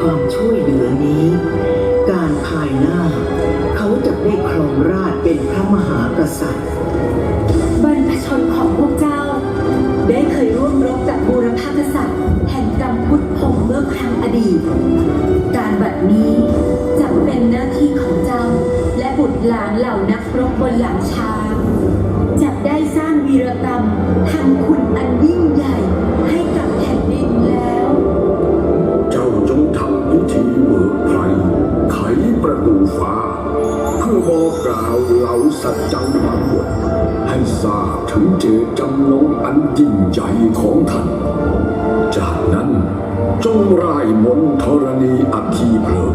ความช่วยเหลือนี้ การภายหน้า เขาจะได้ครองราชเป็นพระมหากษัตริย์ บรรพชนของพวกเจ้า ได้เคยร่วมรบกับบูรพากษัตริย์ แห่งกัมพุทธพงศ์เมื่อครั้งอดีต การบัดนี้จะเป็นหน้าที่ของเจ้า และบุตรหลานเหล่านักรบบนหลังช้างจะได้สร้างวีรกรรมทำคุณ กล่าวเหล่าสัจจังบางบทให้ทราบถึงเจตจำนงอันยิ่งใหญ่ของท่าน จากนั้นจงร่ายมนธรณีอัคคีเพลิง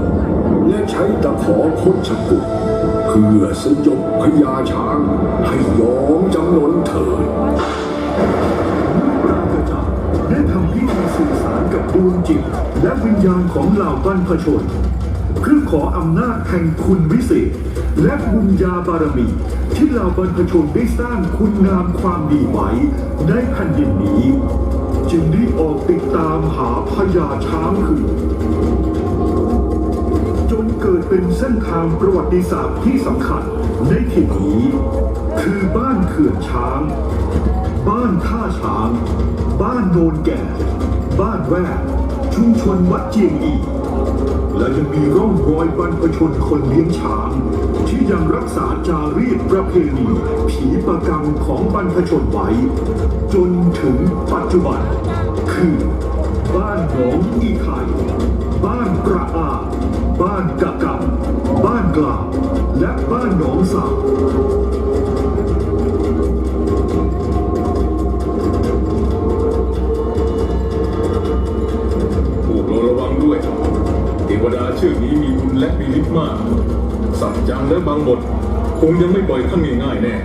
และใช้ตะขอคดชกุลเพื่อสยบพญาช้างให้ยอมจำนนเถิดปราศจาได้ทำพิธีสื่อสารกับดวงจิต และวิญญาณของเหล่าบรรพชนเพื่อขออำนาจแห่งคุณวิเศษ และบุญญาบารมี ที่เหล่าบรรพชนได้สร้างคุณงามความดีไว้ในแผ่นดินนี้ จึงได้ออกติดตามหาพญาช้างคืนจนเกิดเป็นเส้นทางประวัติศาสตร์ที่สำคัญในถิ่นนี้ คือบ้านเขื่อนช้าง บ้านท่าช้าง บ้านโนนแก่ บ้านแวกชุมชนวัดเจียงอี และยังมีร่องรอยบรรพชนคนเลี้ยงช้าง ที่ยังรักษาจารีตประเพณี ผีประกรรมของบรรพชนไว้ จนถึงปัจจุบัน คือ บ้านหนองอีไข่บ้านกระอา บ้านกะกำบ้านกลาและบ้านหนองสาว ทวดาชื่อนี้มีบุญและมีฤทธิ์มาก สัตว์จังและบางบทคงยังไม่ปล่อยท่านง่ายๆแน่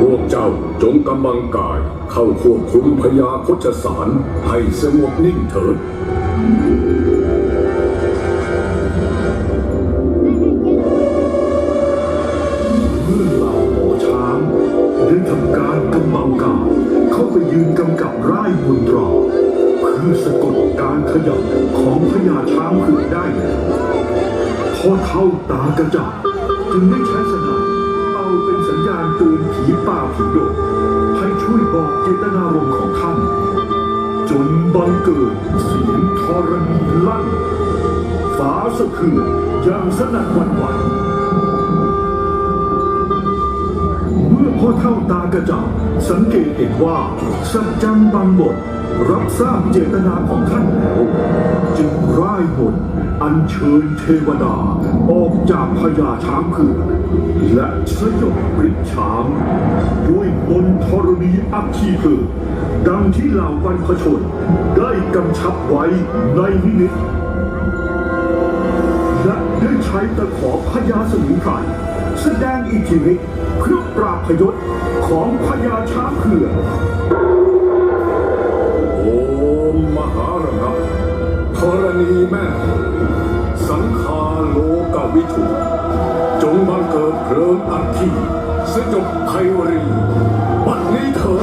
พวกเจ้าจงกำบังกาย เข้าควบคุมพญาโคชสารให้สงบนิ่งเถิดเมื่อเหล่าหมอช้างได้ทำการกำบังกายเข้าไปยืนกำกับร่ายมนตราเพื่อสะกดการขยับของพญาช้างผืนได้แล้วพอเท่าตากระจับจึงได้ใช้สนามเป่าเป็นสัญญาณเตือนผีป่าผีโดงให้ ช่วยบอกเจตนารมณ์ของท่าน จนบังเกิดเสียงธรณีลั่นฟ้าสะเทือนอย่างสนั่นหวั่นไหวเมื่อพ่อเท่าตากระจ่างสังเกตเห็นว่าสัจจังบางบทรับทราบเจตนาของท่านแล้ว ร่ายมนต์อัญเชิญเทวดา ออกจากพญาช้างเผือกและสยบฤทธิ์ช้างด้วยมนต์ธรณีอัคคีเพลิงดังที่เหล่าบรรพชน ได้กำชับไว้ในนิมิตและได้ใช้ตะขอพญาสมุนไพรแสดงอิทธิฤทธิ์เพื่อปราบพยศของพญาช้างเผือกโอมมหาระงับ ธรณีแม่ สังคาโลกวิถุ จงบังเกิดเพลิงอัคคีสยบไพวรี บัดนี้เถิด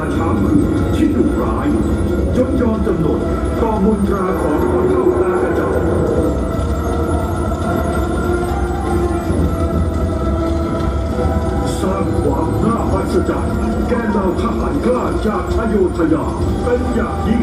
าช้างคือที่ดุร้ายจนยอมจำนนต่อมุนตราของพรเข้าตากระจกสร้างความน่าประจักษ์แก่เหล่าทหารกล้าจากชโยธยาเป็นอย่างยิ่ง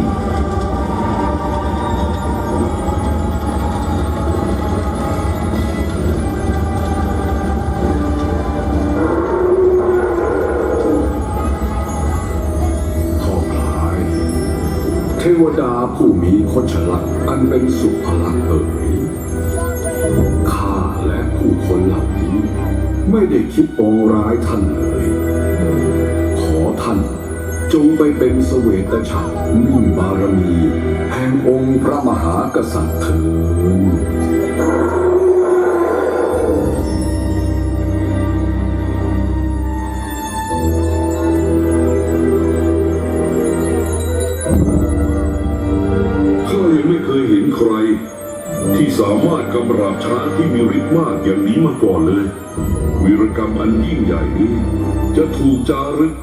ทวดาผู้มีคนฉลักอันเป็นสุภลักษณ์เอ๋ยข้าและผู้คนเหล่านี้ ไม่ได้คิดปองร้ายท่านเลย ขอท่านจงไปเป็นเสวตฉัตรมิ่งบารมี แห่งองค์พระมหากษัตริย์เถิด สามารถกำราบช้างที่มีฤทธิ์มากอย่างนี้มาก่อนเลย วีรกรรมอันยิ่งใหญ่นี้ จะถูกจารึก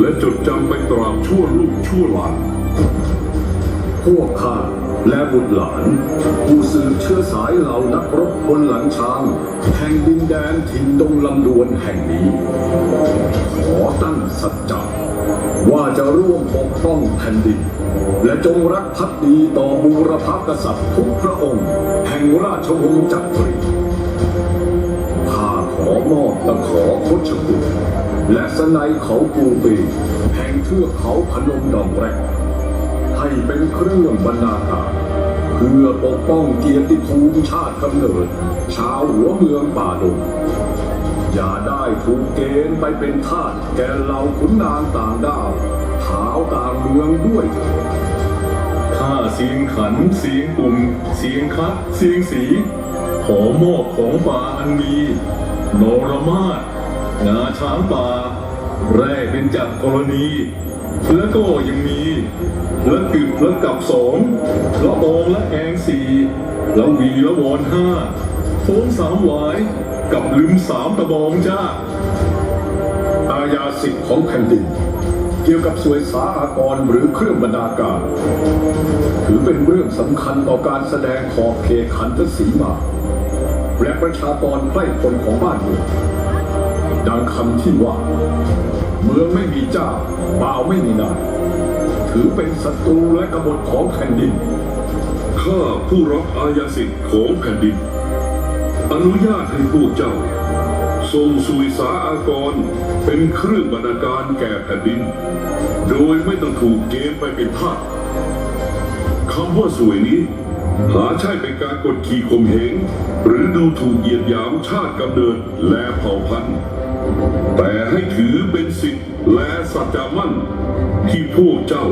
และจดจำไปตราบชั่วลูกชั่วหลานพวกข้าและบุตรหลาน ผู้สืบเชื้อสายเหล่านักรบบนหลังช้าง แห่งดินแดนถิ่นดงลำดวนแห่งนี้ ขอตั้งสัจจะ ว่าจะร่วมปกป้องแผ่นดิน และจงรักภักดีต่อบูรพกษัตริย์ทุกพระองค์ แห่งราชวงศ์จักรีข้าขอมอบตะขอคชกุลและสนัยเขาปูปีแห่งเทือกเขาพนมดอกแรก ให้เป็นเครื่องบรรณาการเพื่อปกป้องเกียรติภูมิชาติกำเนิด ชาวหัวเมืองป่าดง อย่าได้ถูกเกณฑ์ไปเป็นทาสแก่เหล่าขุนนางต่างด้าวขาวต่างเมืองด้วยเถิดข้าเสียงขันเสียงปุ่ม เสียงคัดเสียงสี ขอมอบของป่าอันมีโนรมาศงาช้างป่า แร่เป็นจากกรณี แล้วก็ยังมีละกึบละกับสองละอองละแองสี่ละวีละวอนห้าโค้งสามหวาย กับลืมสามตะบองจ้าอาญาสิทธิ์ของแผ่นดิน เกี่ยวกับสวยสาอากรหรือเครื่องบรรณาการ ถือเป็นเรื่องสำคัญต่อการแสดงขอบเขตขันธสีมา และประชากรใกล้คนของบ้านเมืองดังคำที่ว่า เมืองไม่มีเจ้าบ่าวไม่มีนายถือเป็นศัตรูและกบฏของแผ่นดินข้าผู้รับอาญาสิทธิ์ของแผ่นดิน อนุญาตให้พวกเจ้า ทรงสุวิสาอากร เป็นเครื่องบรรณาการแก่แผ่นดิน โดยไม่ต้องถูกเกณฑ์ไปเป็นทาสคำว่าสวยนี้หาใช่เป็นการกดขี่ข่มเหงหรือดูถูกเหยียดหยามชาติกำเนิดและเผ่าพันธุ์ แต่ให้ถือเป็นสิทธิ์และสัจจามั่นที่พวกเจ้า